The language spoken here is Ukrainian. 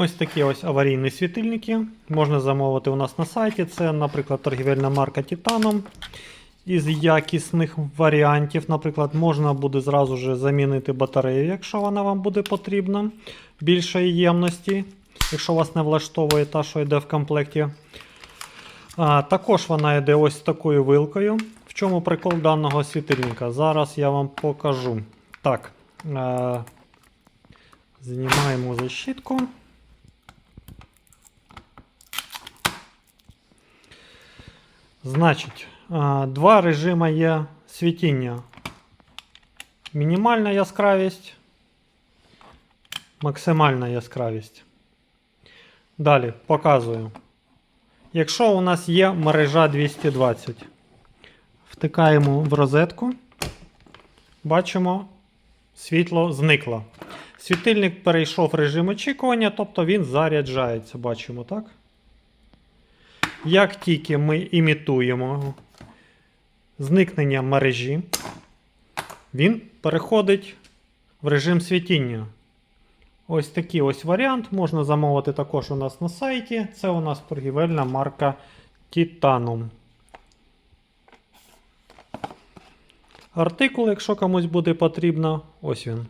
Ось такі ось аварійні світильники. Можна замовити у нас на сайті. Це, наприклад, торгівельна марка Titanum. Із якісних варіантів, наприклад, можна буде зразу ж замінити батарею, якщо вона вам буде потрібна більшої ємності, якщо вас не влаштовує та, що йде в комплекті. А, також вона йде ось такою вилкою. В чому прикол даного світильника? Зараз я вам покажу. Так, е, знімаємо защитку. Значить, два режими є світіння. Мінімальна яскравість, максимальна яскравість. Далі показую. Якщо у нас є мережа 220, втикаємо в розетку, бачимо, світло зникло. Світильник перейшов режим очікування, тобто він заряджається, бачимо, так? Як тільки ми імітуємо зникнення мережі, він переходить в режим світіння. Ось такий ось варіант можна замовити також у нас на сайті. Це у нас торгівельна марка Titanum. Артикул, якщо комусь буде потрібно, ось він.